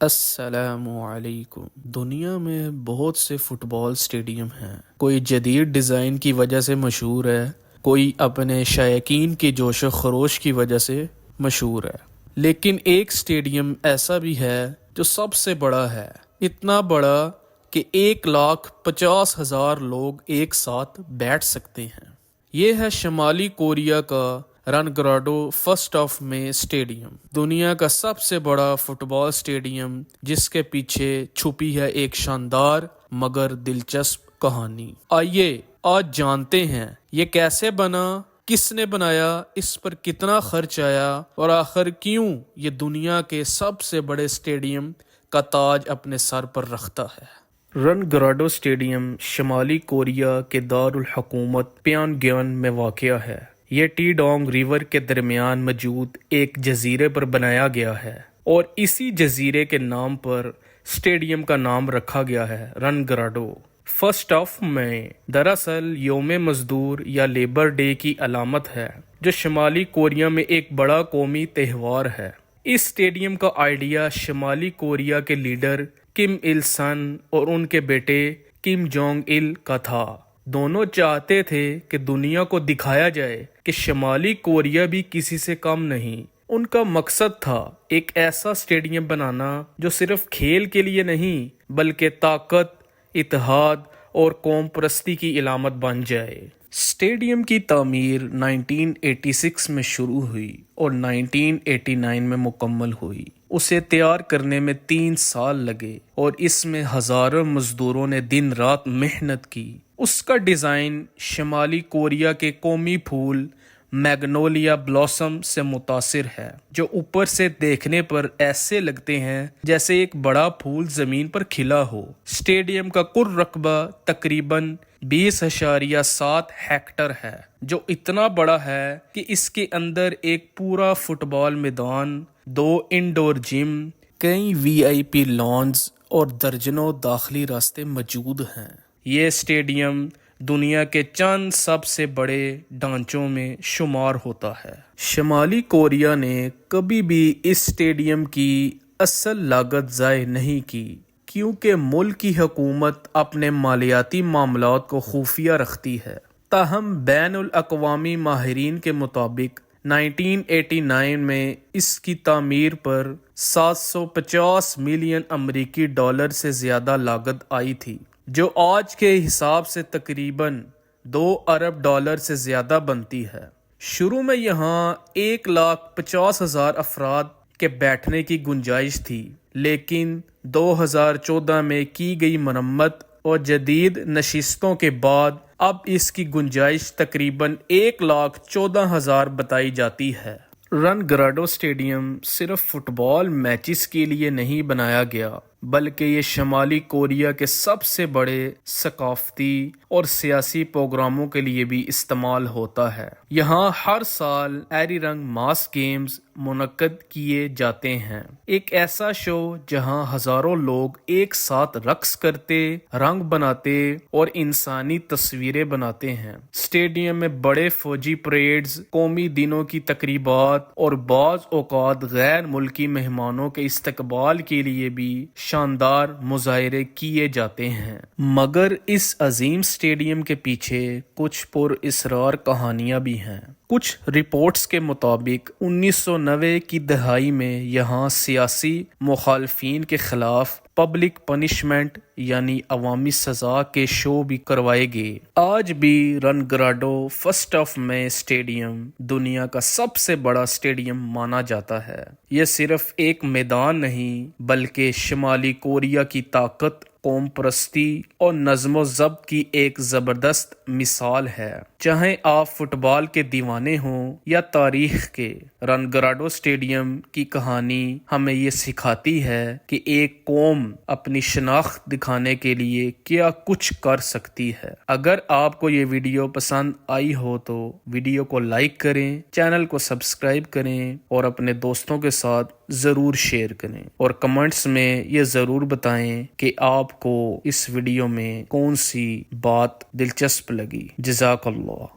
السلام علیکم۔ دنیا میں بہت سے فٹ بال سٹیڈیم ہیں۔ کوئی جدید ڈیزائن کی وجہ سے مشہور ہے، کوئی اپنے شائقین کی جوش و خروش کی وجہ سے مشہور ہے۔ لیکن ایک سٹیڈیم ایسا بھی ہے جو سب سے بڑا ہے۔ اتنا بڑا کہ ایک لاکھ پچاس ہزار لوگ ایک ساتھ بیٹھ سکتے ہیں۔ یہ ہے شمالی کوریا کا Rungrado first of May stadium دنیا کا سب سے بڑا فٹ بال اسٹیڈیم جس کے پیچھے چھپی ہے ایک شاندار مگر دلچسپ کہانی. آئیے آج جانتے ہیں یہ کیسے بنا، کس نے بنایا، اس پر کتنا خرچ آیا اور آخر کیوں یہ دنیا کے سب سے بڑے اسٹیڈیم کا تاج اپنے سر پر رکھتا ہے؟ رن گراڈو اسٹیڈیم شمالی کوریا کے دارالحکومت پیان گیون میں واقع ہے۔ یہ ٹی ڈونگ ریور کے درمیان موجود ایک جزیرے پر بنایا گیا ہے اور اسی جزیرے کے نام پر اسٹیڈیم کا نام رکھا گیا ہے رن گراڈو فرسٹ آف میں، دراصل یوم مزدور یا لیبر ڈے کی علامت ہے، جو شمالی کوریا میں ایک بڑا قومی تہوار ہے۔ اس اسٹیڈیم کا آئیڈیا شمالی کوریا کے لیڈر کم ال سن اور ان کے بیٹے کم جونگ ال کا تھا۔ دونوں چاہتے تھے کہ دنیا کو دکھایا جائے کہ شمالی کوریا بھی کسی سے کم نہیں۔ ان کا مقصد تھا ایک ایسا اسٹیڈیم بنانا جو صرف کھیل کے لیے نہیں، بلکہ طاقت، اتحاد اور قوم پرستی کی علامت بن جائے۔ اسٹیڈیم کی تعمیر 1986 میں شروع ہوئی اور 1989 میں مکمل ہوئی۔ اسے تیار کرنے میں تین سال لگے اور اس میں ہزاروں مزدوروں نے دن رات محنت کی۔ اس کا ڈیزائن شمالی کوریا کے قومی پھول میگنولیا بلاسم سے متاثر ہے، جو اوپر سے دیکھنے پر ایسے لگتے ہیں جیسے ایک بڑا پھول زمین پر کھلا ہو۔ اسٹیڈیم کا کل رقبہ تقریباً بیس اشاریہ سات ہیکٹر ہے، جو اتنا بڑا ہے کہ اس کے اندر ایک پورا فٹ بال میدان دو انڈور جم کئی وی آئی پی لانز اور درجنوں داخلی راستے موجود ہیں۔ یہ اسٹیڈیم دنیا کے چند سب سے بڑے ڈانچوں میں شمار ہوتا ہے۔ شمالی کوریا نے کبھی بھی اس اسٹیڈیم کی اصل لاگت ضائع نہیں کی، کیونکہ ملک کی حکومت اپنے مالیاتی معاملات کو خفیہ رکھتی ہے۔ تاہم، بین الاقوامی ماہرین کے مطابق 1989 میں اس کی تعمیر پر سات سو پچاس ملین امریکی ڈالر سے زیادہ لاگت آئی تھی، جو آج کے حساب سے تقریباً دو ارب ڈالر سے زیادہ بنتی ہے۔ شروع میں یہاں ایک لاکھ پچاس ہزار افراد کے بیٹھنے کی گنجائش تھی، لیکن دو ہزار چودہ میں کی گئی مرمت اور جدید نشستوں کے بعد اب اس کی گنجائش تقریباً ایک لاکھ چودہ ہزار بتائی جاتی ہے۔ رن گراڈو اسٹیڈیم صرف فٹ بال میچز کے لیے نہیں بنایا گیا۔ بلکہ یہ شمالی کوریا کے سب سے بڑے ثقافتی اور سیاسی پروگراموں کے لیے بھی استعمال ہوتا ہے۔ یہاں ہر سال ایری رنگ ماس گیمز منعقد کیے جاتے ہیں۔ ایک ایسا شو جہاں ہزاروں لوگ ایک ساتھ رقص کرتے، رنگ بناتے اور انسانی تصویریں بناتے ہیں۔ اسٹیڈیم میں بڑے فوجی پریڈز، قومی دنوں کی تقریبات اور بعض اوقات غیر ملکی مہمانوں کے استقبال کے لیے بھی شاندار مظاہرے کیے جاتے ہیں۔ مگر اس عظیم اسٹیڈیم کے پیچھے کچھ پر اسرار کہانیاں بھی ہیں۔ کچھ رپورٹس کے مطابق، انیس سو نوے کی دہائی میں یہاں سیاسی مخالفین کے خلاف پبلک پنشمنٹ یعنی عوامی سزا کے شو بھی کروائے گئے آج بھی Rungrado first of May stadium دنیا کا سب سے بڑا اسٹیڈیم مانا جاتا ہے۔ یہ صرف ایک میدان نہیں، بلکہ شمالی کوریا کی طاقت، قوم پرستی اور نظم و ضبط کی ایک زبردست مثال ہے۔ چاہے آپ فٹ بال کے دیوانے ہوں یا تاریخ کے رن گراڈو اسٹیڈیم کی کہانی ہمیں یہ سکھاتی ہے کہ ایک قوم اپنی شناخت دکھانے کے لیے کیا کچھ کر سکتی ہے۔ اگر آپ کو یہ ویڈیو پسند آئی ہو تو ویڈیو کو لائک کریں، چینل کو سبسکرائب کریں اور اپنے دوستوں کے ساتھ ضرور شیئر کریں۔ اور کمنٹس میں یہ ضرور بتائیں کہ آپ کو اس ویڈیو میں کون سی بات دلچسپ لگی۔ جزاک اللہ۔ law.